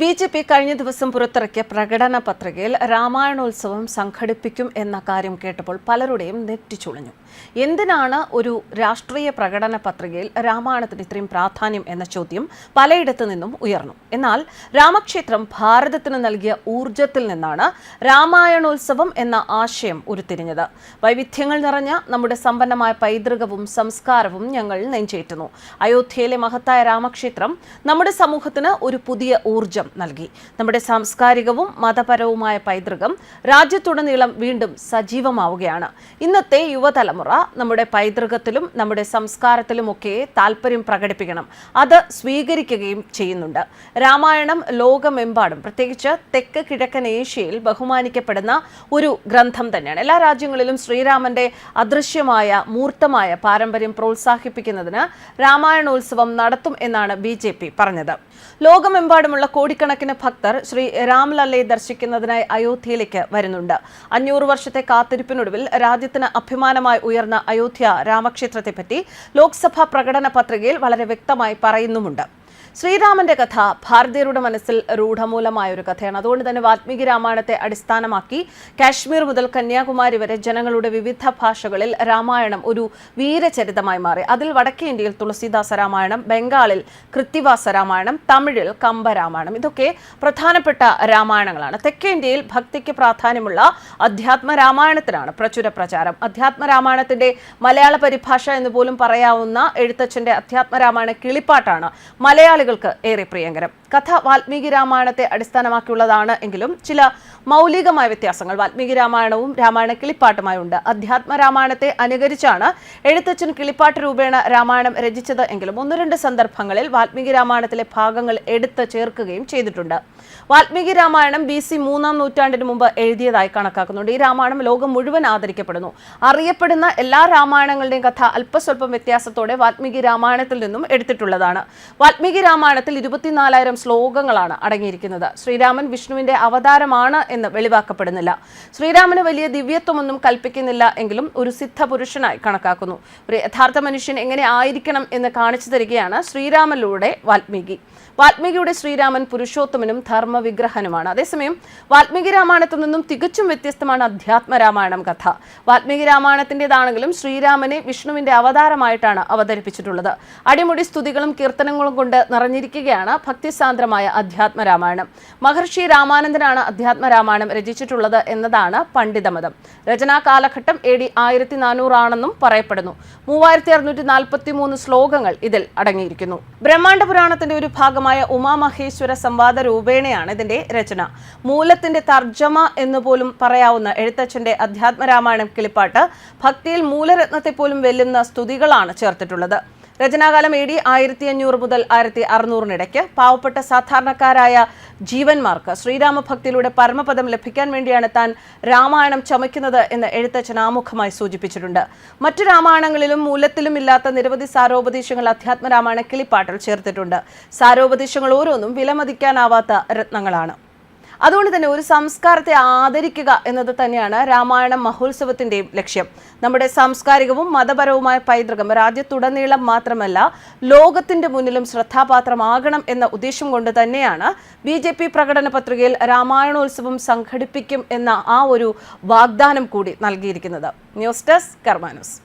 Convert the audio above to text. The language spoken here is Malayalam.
ബി ജെ പി കഴിഞ്ഞ ദിവസം പുറത്തിറക്കിയ പ്രകടന പത്രികയിൽ രാമായണോത്സവം സംഘടിപ്പിക്കും എന്ന കാര്യം കേട്ടപ്പോൾ പലരുടെയും നെറ്റിച്ചുളിഞ്ഞു എന്തിനാണ് ഒരു രാഷ്ട്രീയ പ്രകടന പത്രികയിൽ രാമായണത്തിന് ഇത്രയും പ്രാധാന്യം എന്ന ചോദ്യം പലയിടത്തു നിന്നും ഉയർന്നു. എന്നാൽ രാമക്ഷേത്രം ഭാരതത്തിന് നൽകിയ ഊർജത്തിൽ നിന്നാണ് രാമായണോത്സവം എന്ന ആശയം ഉരുത്തിരിഞ്ഞത്. വൈവിധ്യങ്ങൾ നിറഞ്ഞ നമ്മുടെ സമ്പന്നമായ പൈതൃകവും സംസ്കാരവും ഞങ്ങൾ നെഞ്ചേറ്റുന്നു. അയോധ്യയിലെ മഹത്തായ രാമക്ഷേത്രം നമ്മുടെ സമൂഹത്തിന് ഒരു പുതിയ ഊർജം നൽകി. നമ്മുടെ സാംസ്കാരികവും മതപരവുമായ പൈതൃകം രാജ്യത്തുടനീളം വീണ്ടും സജീവമാവുകയാണ്. ഇന്നത്തെ യുവതലമുറ നമ്മുടെ പൈതൃകത്തിലും നമ്മുടെ സംസ്കാരത്തിലുമൊക്കെ താല്പര്യം പ്രകടിപ്പിക്കണം. അത് സ്വീകരിക്കുകയും ചെയ്യുന്നുണ്ട്. രാമായണം ലോകമെമ്പാടും പ്രത്യേകിച്ച് തെക്ക് കിഴക്കൻ ഏഷ്യയിൽ ബഹുമാനിക്കപ്പെടുന്ന ഒരു ഗ്രന്ഥം തന്നെയാണ്. എല്ലാ രാജ്യങ്ങളിലും ശ്രീരാമന്റെ അദൃശ്യമായ മൂർത്തമായ പാരമ്പര്യം പ്രോത്സാഹിപ്പിക്കുന്നതിന് രാമായണോത്സവം നടത്തും എന്നാണ് ബി പറഞ്ഞത്. ലോകമെമ്പാടുമുള്ള കോടിക്കണക്കിന് ഭക്തർ ശ്രീ രാംലല്ലയെ ദർശിക്കുന്നതിനായി അയോധ്യയിലേക്ക് വരുന്നുണ്ട്. അഞ്ഞൂറ് വർഷത്തെ കാത്തിരിപ്പിനൊടുവിൽ രാജ്യത്തിന് അഭിമാനമായി ഉയർന്ന അയോധ്യ രാമക്ഷേത്രത്തെപ്പറ്റി ലോക്സഭാ പ്രകടന പത്രികയിൽ വളരെ വ്യക്തമായി പറയുന്നുമുണ്ട്. ശ്രീരാമന്റെ കഥ ഭാരതീയരുടെ മനസ്സിൽ രൂഢമൂലമായ ഒരു കഥയാണ്. അതുകൊണ്ട് തന്നെ വാൽമീകി രാമായണത്തെ അടിസ്ഥാനമാക്കി കാശ്മീർ മുതൽ കന്യാകുമാരി വരെ ജനങ്ങളുടെ വിവിധ ഭാഷകളിൽ രാമായണം ഒരു വീരചരിതമായി മാറി. അതിൽ വടക്കേ ഇന്ത്യയിൽ തുളസീദാസ രാമായണം ബംഗാളിൽ കൃത്തിവാസ രാമായണം തമിഴിൽ കമ്പരാമായണം ഇതൊക്കെ പ്രധാനപ്പെട്ട രാമായണങ്ങളാണ്. തെക്കേ ഇന്ത്യയിൽ ഭക്തിക്ക് പ്രാധാന്യമുള്ള അധ്യാത്മ രാമായണത്തിനാണ് പ്രചുര പ്രചാരം. അധ്യാത്മ രാമായണത്തിന്റെ മലയാള പരിഭാഷ എന്ന് പോലും പറയാവുന്ന എഴുത്തച്ഛന്റെ അധ്യാത്മ രാമായണ കിളിപ്പാട്ടാണ് മലയാളി മലയാളികൾക്ക് ഏറെ പ്രിയങ്കരം. കഥ വാൽമീകി രാമായണത്തെ അടിസ്ഥാനമാക്കിയുള്ളതാണ് എങ്കിലും ചില മൗലികമായ വ്യത്യാസങ്ങൾ. വാൽമീകി രാമായണവും രാമായണ കിളിപ്പാട്ടുമായി ഉണ്ട് അധ്യാത്മ രാമായണത്തെ അനുകരിച്ചാണ് എഴുത്തച്ഛൻ കിളിപ്പാട്ട് രൂപേണ രാമായണം രചിച്ചത് എങ്കിലും ഒന്ന് രണ്ട് സന്ദർഭങ്ങളിൽ വാൽമീകി രാമായണത്തിലെ ഭാഗങ്ങൾ എടുത്ത് ചേർക്കുകയും ചെയ്തിട്ടുണ്ട്. വാൽമീകി രാമായണം ബി സി മൂന്നാം നൂറ്റാണ്ടിന് മുമ്പ് എഴുതിയതായി കണക്കാക്കുന്നുണ്ട്. ഈ രാമായണം ലോകം മുഴുവൻ ആദരിക്കപ്പെടുന്നു. അറിയപ്പെടുന്ന എല്ലാ രാമായണങ്ങളുടെയും കഥ അല്പസ്വല്പം വ്യത്യാസത്തോടെ വാൽമീകി രാമായണത്തിൽ നിന്നും എടുത്തിട്ടുള്ളതാണ്. വാൽമീകി രാമായണത്തിൽ ഇരുപത്തിനാലായിരം ശ്ലോകങ്ങളാണ് അടങ്ങിയിരിക്കുന്നത്. ശ്രീരാമൻ വിഷ്ണുവിന്റെ അവതാരമാണ് എന്ന് വെളിവാക്കപ്പെടുന്നില്ല. ശ്രീരാമന് വലിയ ദിവ്യത്വമൊന്നും കൽപ്പിക്കുന്നില്ല എങ്കിലും ഒരു സിദ്ധ പുരുഷനായി കണക്കാക്കുന്നു. ഒരു യഥാർത്ഥ മനുഷ്യൻ എങ്ങനെ ആയിരിക്കണം എന്ന് കാണിച്ചു തരികയാണ് ശ്രീരാമനിലൂടെ വാൽമീകി. വാൽമീകിയുടെ ശ്രീരാമൻ പുരുഷോത്തമനും ധർമ്മവിഗ്രഹനുമാണ്. അതേസമയം വാൽമീകി രാമായണത്തിൽ നിന്നും തികച്ചും വ്യത്യസ്തമാണ് അധ്യാത്മ രാമായണം കഥ. വാൽമീകി രാമായണത്തിന്റെതാണെങ്കിലും ശ്രീരാമനെ വിഷ്ണുവിന്റെ അവതാരമായിട്ടാണ് അവതരിപ്പിച്ചിട്ടുള്ളത്. അടിമുടി സ്തുതികളും കീർത്തനങ്ങളും കൊണ്ട് നിറഞ്ഞിരിക്കുകയാണ് ഭക്തിസാന്ദ്രമായ അധ്യാത്മ രാമായണം മഹർഷി രാമാനന്ദനാണ് അധ്യാത്മ രാമായണം രചിച്ചിട്ടുള്ളത് എന്നതാണ് പണ്ഡിതമതം. രചനാ കാലഘട്ടം എ ഡി ആയിരത്തി നാനൂറാണെന്നും പറയപ്പെടുന്നു. മൂവായിരത്തി അറുന്നൂറ്റി നാൽപ്പത്തി മൂന്ന് ശ്ലോകങ്ങൾ ഇതിൽ അടങ്ങിയിരിക്കുന്നു. ബ്രഹ്മാണ്ഡ പുരാണത്തിന്റെ ഒരു ഭാഗമായ ഉമാമഹേശ്വര സംവാദ രൂപേണയാണ് ഇതിന്റെ രചന. മൂലത്തിന്റെ തർജമ എന്ന് പോലും പറയാവുന്ന എഴുത്തച്ഛന്റെ അധ്യാത്മ രാമായണം കിളിപ്പാട്ട് ഭക്തിയിൽ മൂലരത്നത്തെ പോലും വെല്ലുന്ന സ്തുതികളാണ് ചേർത്തിട്ടുള്ളത്. രചനാകാലം എ ഡി ആയിരത്തി അഞ്ഞൂറ് മുതൽ ആയിരത്തി അറുന്നൂറിനിടയ്ക്ക് പാവപ്പെട്ട സാധാരണക്കാരായ ജീവന്മാർക്ക് ശ്രീരാമഭക്തിയിലൂടെ പരമപദം ലഭിക്കാൻ വേണ്ടിയാണ് താൻ രാമായണം ചമയ്ക്കുന്നത് എന്ന് എഴുത്തച്ഛൻ ആമുഖമായി സൂചിപ്പിച്ചിട്ടുണ്ട്. മറ്റു രാമായണങ്ങളിലും മൂലത്തിലും ഇല്ലാത്ത നിരവധി സാരോപദേശങ്ങൾ അധ്യാത്മരാമായണ കിളിപ്പാട്ടിൽ ചേർത്തിട്ടുണ്ട്. സാരോപദേശങ്ങൾ ഓരോന്നും വിലമതിക്കാനാവാത്ത രത്നങ്ങളാണ്. അതുകൊണ്ട് തന്നെ ഒരു സംസ്കാരത്തെ ആദരിക്കുക എന്നത് തന്നെയാണ് രാമായണം മഹോത്സവത്തിന്റെയും ലക്ഷ്യം. നമ്മുടെ സാംസ്കാരികവും മതപരവുമായ പൈതൃകം രാജ്യത്തുടനീളം മാത്രമല്ല ലോകത്തിന്റെ മുന്നിലും ശ്രദ്ധാപാത്രമാകണം എന്ന ഉദ്ദേശം കൊണ്ട് തന്നെയാണ് ബി ജെ പി പ്രകടന പത്രികയിൽ രാമായണോത്സവം സംഘടിപ്പിക്കും എന്ന ആ ഒരു വാഗ്ദാനം കൂടി നൽകിയിരിക്കുന്നത്. News desk Karma News.